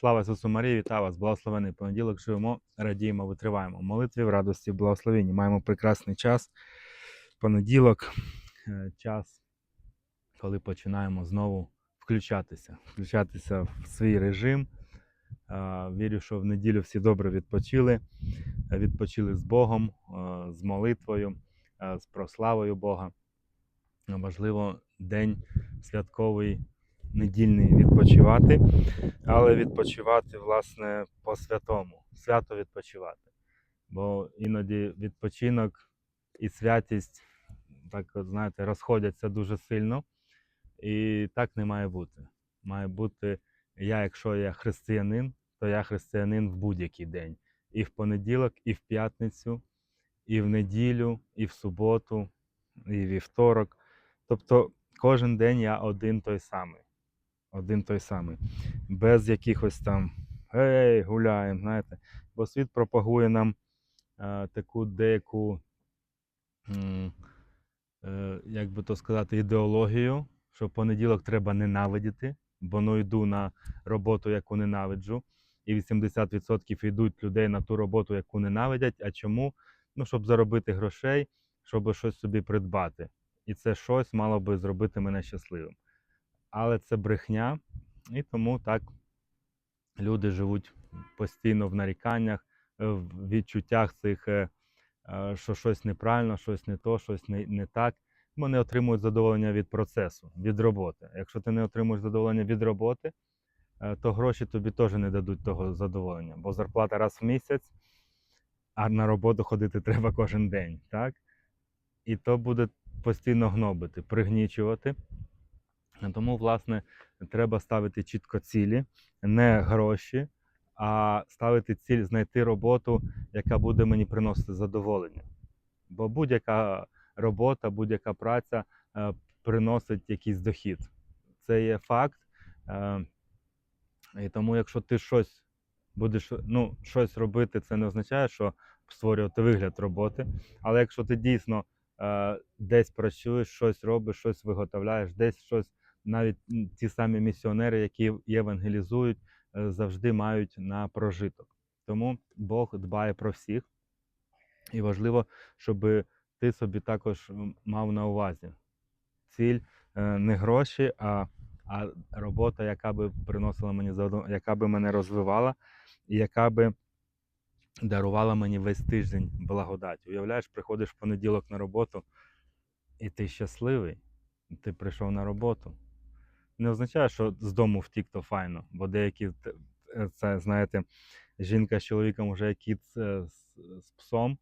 Слава Ісусу Марії, вітаю вас! Благословений понеділок. Живемо, радіємо, витриваємо. Молитві в радості, в благословенні. Маємо прекрасний час. Понеділок, е, час, коли починаємо знову включатися, включатися в свій режим. Е, Вірю, що в неділю всі добре відпочили. Е, Відпочили з Богом, з молитвою, з прославою Бога. Важливо день святковий, недільний відпочивати, але відпочивати, власне, по святому, свято відпочивати. Бо іноді відпочинок і святість, так знаєте, розходяться дуже сильно. І так не має бути. Має бути, я, якщо я християнин, то я християнин в будь-який день. І в понеділок, і в п'ятницю, і в неділю, і в суботу, і вівторок. Тобто кожен день я один той самий. Один той самий. Без якихось там ей, гуляємо, знаєте. Бо світ пропагує нам е, таку деяку, е, як би то сказати, ідеологію, що в понеділок треба ненавидіти, бо ну йду на роботу, яку ненавиджу, і 80% йдуть людей на ту роботу, яку ненавидять. А чому? Ну, щоб заробити грошей, щоб щось собі придбати. І це щось мало би зробити мене щасливим. Але це брехня, і тому так люди живуть постійно в наріканнях, е, в відчуттях цих, е, е, що щось неправильно, щось не то, щось не, не так. Вони отримують задоволення від процесу, від роботи. Якщо ти не отримуєш задоволення від роботи, то гроші тобі теж не дадуть того задоволення, бо зарплата раз в місяць, а на роботу ходити треба кожен день. Так? І то буде постійно гнобити, пригнічувати. Тому, власне, треба ставити чітко цілі, не гроші, а ставити ціль знайти роботу, яка буде мені приносити задоволення. Бо будь-яка робота, будь-яка праця е, приносить якийсь дохід. Це є факт. Е, і тому, якщо ти щось будеш ну, щось робити, це не означає, що створювати вигляд роботи. Але якщо ти дійсно е, десь працюєш, щось робиш, щось виготовляєш, десь щось, навіть ті самі місіонери, які євангелізують, е, завжди мають на прожиток. Тому Бог дбає про всіх, і важливо, щоб ти собі також мав на увазі ціль е, не гроші, а, а робота, яка би приносила мені задоволення, яка би мене розвивала, і яка би дарувала мені весь тиждень благодать. Уявляєш, приходиш в понеділок на роботу, і ти щасливий, ти прийшов на роботу. Не означає, що з дому втік, то файно, бо деякі е, це, знаєте, жінка з чоловіком вже кіт з, з, з псом,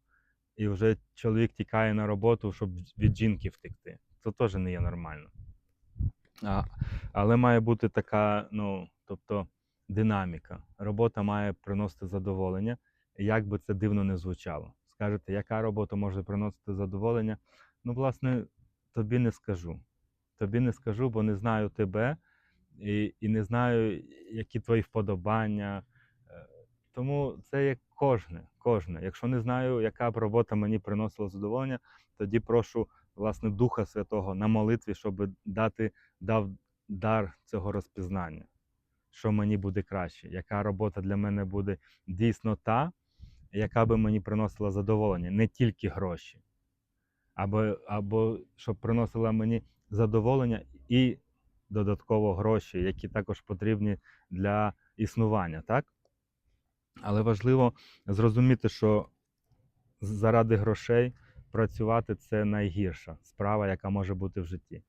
і вже чоловік тікає на роботу, щоб від жінки втекти. Це теж не є нормально. А, але має бути така, ну, тобто, динаміка. Робота має приносити задоволення, як би це дивно не звучало. Скажете, яка робота може приносити задоволення? Ну, власне, тобі не скажу. Тобі не скажу, бо не знаю тебе і, і не знаю, які твої вподобання. Е, Тому це є кожне, кожне. Якщо не знаю, яка б робота мені приносила задоволення, тоді прошу власне Духа Святого на молитві, щоб дати дав дар цього розпізнання, що мені буде краще, яка робота для мене буде дійсно та, яка би мені приносила задоволення, не тільки гроші, або, або щоб приносила мені задоволення і додатково гроші, які також потрібні для існування, так? Але важливо зрозуміти, що заради грошей працювати це найгірша справа, яка може бути в житті.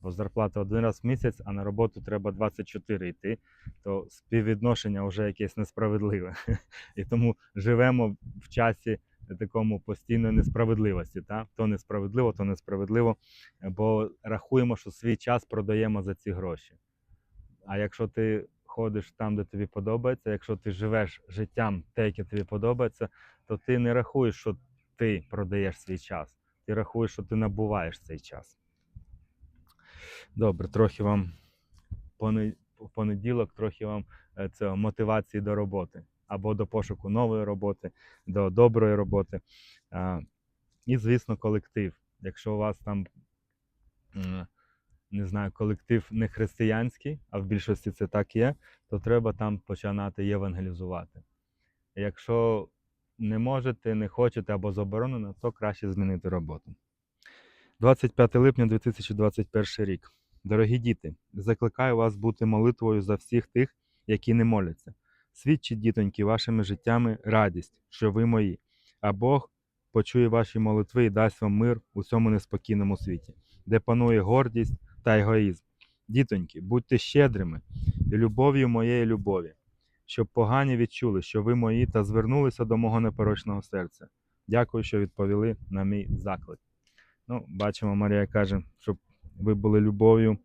Бо зарплата один раз в місяць, а на роботу треба 24 йти, то співвідношення вже якесь несправедливе. І тому живемо в часі такому постійної несправедливості. Та? То несправедливо, то несправедливо, бо рахуємо, що свій час продаємо за ці гроші. А якщо ти ходиш там, де тобі подобається, якщо ти живеш життям те, яке тобі подобається, то ти не рахуєш, що ти продаєш свій час. Ти рахуєш, що ти набуваєш цей час. Добре, трохи вам в понеділок, трохи вам е, цього, мотивації до роботи або до пошуку нової роботи, до доброї роботи. І, звісно, колектив. Якщо у вас там не знаю, колектив не християнський, а в більшості це так є, то треба там починати євангелізувати. Якщо не можете, не хочете або заборонено, то краще змінити роботу. 25 липня 2021 рік. Дорогі діти, закликаю вас бути молитвою за всіх тих, які не моляться. Свідчіть, дітоньки, вашими життями радість, що ви мої, а Бог почує ваші молитви і дасть вам мир у цьому неспокійному світі, де панує гордість та егоїзм. Дітоньки, будьте щедрими і любов'ю моєї любові, щоб погані відчули, що ви мої, та звернулися до мого непорочного серця. Дякую, що відповіли на мій заклик. Ну, бачимо, Марія каже, щоб ви були любов'ю.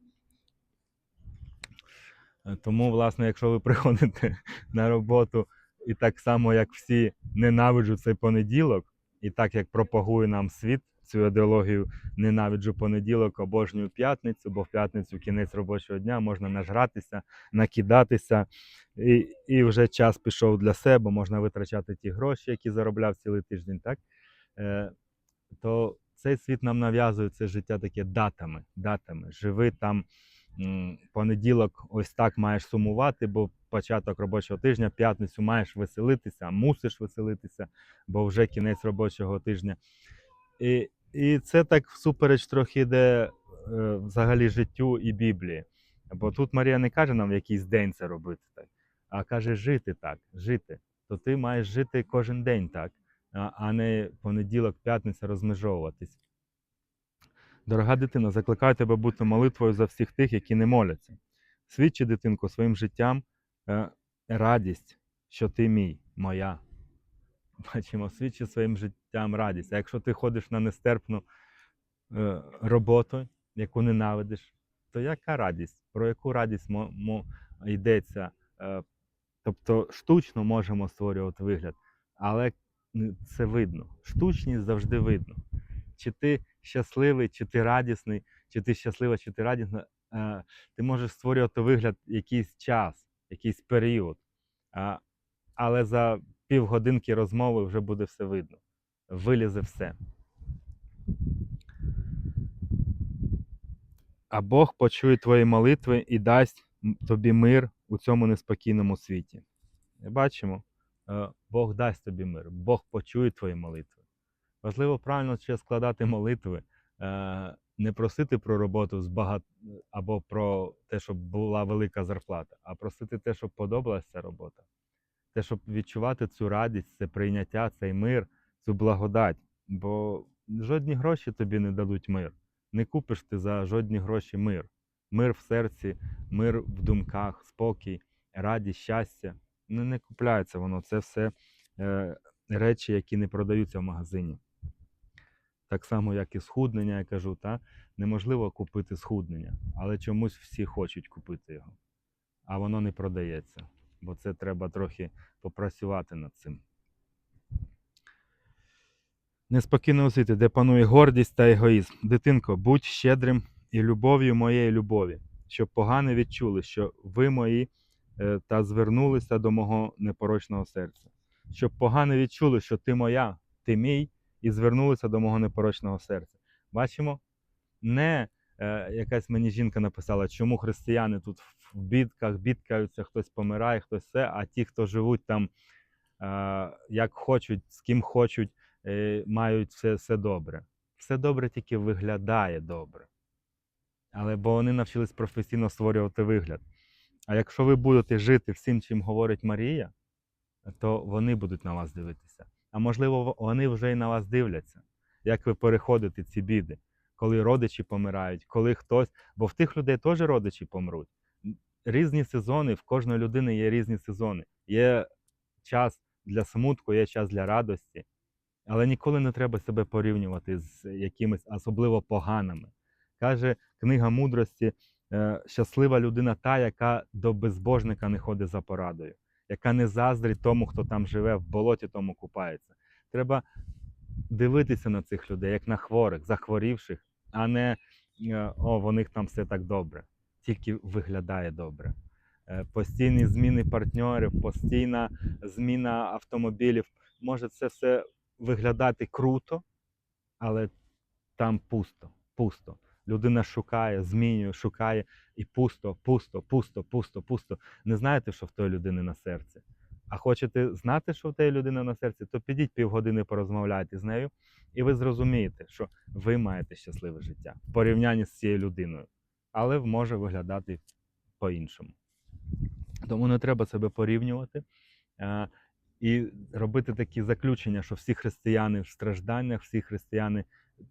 Е, Тому, власне, якщо ви приходите на роботу і так само, як всі, ненавиджу цей понеділок, і так як пропагує нам світ цю ідеологію ненавиджу понеділок, обожнюю п'ятницю, бо в п'ятницю кінець робочого дня можна нажратися, накидатися, і, і вже час пішов для себе, можна витрачати ті гроші, які заробляв цілий тиждень, так? Е, то цей світ нам нав'язує це життя таке датами. датами. Живи там понеділок, ось так маєш сумувати, бо початок робочого тижня, п'ятницю маєш веселитися, мусиш веселитися, бо вже кінець робочого тижня. І, і це так всупереч трохи йде е, взагалі життю і Біблії. Бо тут Марія не каже нам в якийсь день це робити так, а каже жити так, жити. То ти маєш жити кожен день так, а а не понеділок, п'ятниця розмежовуватись. Дорога дитина, закликаю тебе бути молитвою за всіх тих, які не моляться. Свідчи, дитинку, своїм життям е, радість, що ти мій, моя. Бачимо, свідчи своїм життям радість. А якщо ти ходиш на нестерпну е, роботу, яку ненавидиш, то яка радість? Про яку радість йдеться? Е, тобто штучно можемо створювати вигляд, але це видно. Штучність завжди видно. Чи ти щасливий, чи ти радісний, чи ти щаслива, чи ти радісна, е, ти можеш створювати вигляд якийсь час, якийсь період. Але за півгодинки розмови вже буде все видно. Вилізе все. А Бог почує твої молитви і дасть тобі мир у цьому неспокійному світі. Бачимо, е, Бог дасть тобі мир, Бог почує твої молитви. Важливо правильно ще складати молитви, е, не просити про роботу з багат... або про те, щоб була велика зарплата, а просити те, щоб подобалася робота. Те, щоб відчувати цю радість, це прийняття, цей мир, цю благодать. Бо жодні гроші тобі не дадуть мир. Не купиш ти за жодні гроші мир. Мир в серці, мир в думках, спокій, радість, щастя. Ну, не купляється воно. Це все е, речі, які не продаються в магазині. Так само, як і схуднення, я кажу, та? неможливо купити схуднення, але чомусь всі хочуть купити його. А воно не продається, бо це треба трохи попрацювати над цим. Неспокійно світі, де панує гордість та егоїзм. Дитинко, будь щедрим і любов'ю моєї любові, щоб погане відчули, що ви мої е, та звернулися до мого непорочного серця. Щоб погане відчули, що ти моя, ти мій, і звернулися до мого непорочного серця. Бачимо, не е, якась мені жінка написала, чому християни тут в бідках бідкаються, хтось помирає, хтось все, а ті, хто живуть там е, як хочуть, з ким хочуть, е, мають все, все добре. Все добре тільки виглядає добре. Але бо вони навчились професійно створювати вигляд. А якщо ви будете жити всім, чим говорить Марія, то вони будуть на вас дивитися. А можливо, вони вже і на вас дивляться, як ви переходите ці біди, коли родичі помирають, коли хтось. Бо в тих людей теж родичі помруть. Різні сезони, в кожної людини є різні сезони. Є час для смутку, є час для радості. Але ніколи не треба себе порівнювати з якимись особливо поганими. Каже книга мудрості: е, щаслива людина та, яка до безбожника не ходить за порадою, яка не заздрить тому, хто там живе, в болоті тому купається. Треба дивитися на цих людей, як на хворих, захворівших, а не е, о, в них там все так добре, тільки виглядає добре. Е, Постійні зміни партнерів, постійна зміна автомобілів. Може це все виглядати круто, але там пусто. пусто. Людина шукає, змінює, шукає і пусто, пусто, пусто, пусто, пусто. Не знаєте, що в тої людини на серці. А хочете знати, що в тієї людини на серці, то підіть півгодини порозмовляйте з нею, і ви зрозумієте, що ви маєте щасливе життя в порівнянні з цією людиною, але може виглядати по-іншому. Тому не треба себе порівнювати е, і робити такі заключення, що всі християни в стражданнях, всі християни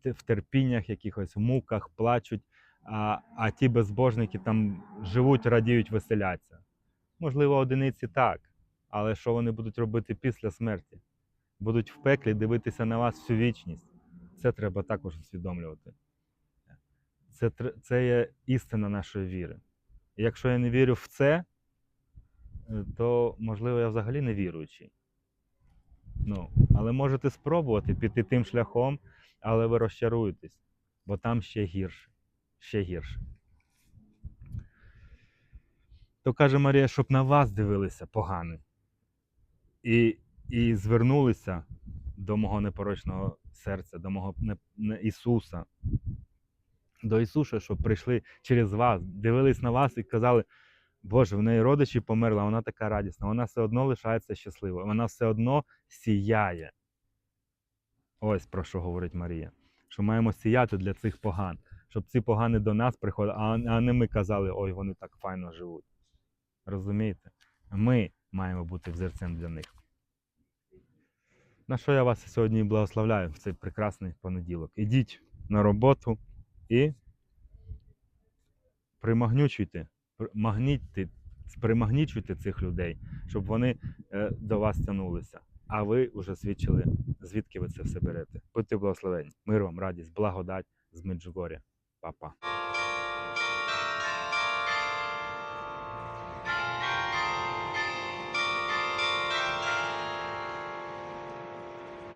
в терпіннях, якихось муках, плачуть, а, а ті безбожники там живуть, радіють, веселяться. Можливо, одиниці так, але що вони будуть робити після смерті? Будуть в пеклі дивитися на вас всю вічність. Це треба також усвідомлювати. Це, це є істина нашої віри. І якщо я не вірю в це, е, то можливо я взагалі не віруючий. Ну, але можете спробувати піти тим шляхом, але ви розчаруєтесь, бо там ще гірше. Ще гірше. То каже Марія, щоб на вас дивилися погано. І, і звернулися до мого непорочного серця, до мого не, не Ісуса. До Ісуса, щоб прийшли через вас, дивились на вас і казали, Боже, в неї родичі померли, вона така радісна, вона все одно лишається щаслива, вона все одно сіяє. Ось про що говорить Марія. Що маємо сіяти для цих поган, щоб ці погани до нас приходили, а не ми казали, ой, вони так файно живуть. Розумієте? Ми маємо бути взірцем для них. На що я вас сьогодні благословляю в цей прекрасний понеділок. Ідіть на роботу і примагнючуйте, примагнічуйте цих людей, щоб вони е, до вас тягнулися. А ви вже свідчили, звідки ви це все берете. Будьте благословені. Мир вам, радість, благодать з Меджугоря. Па-па.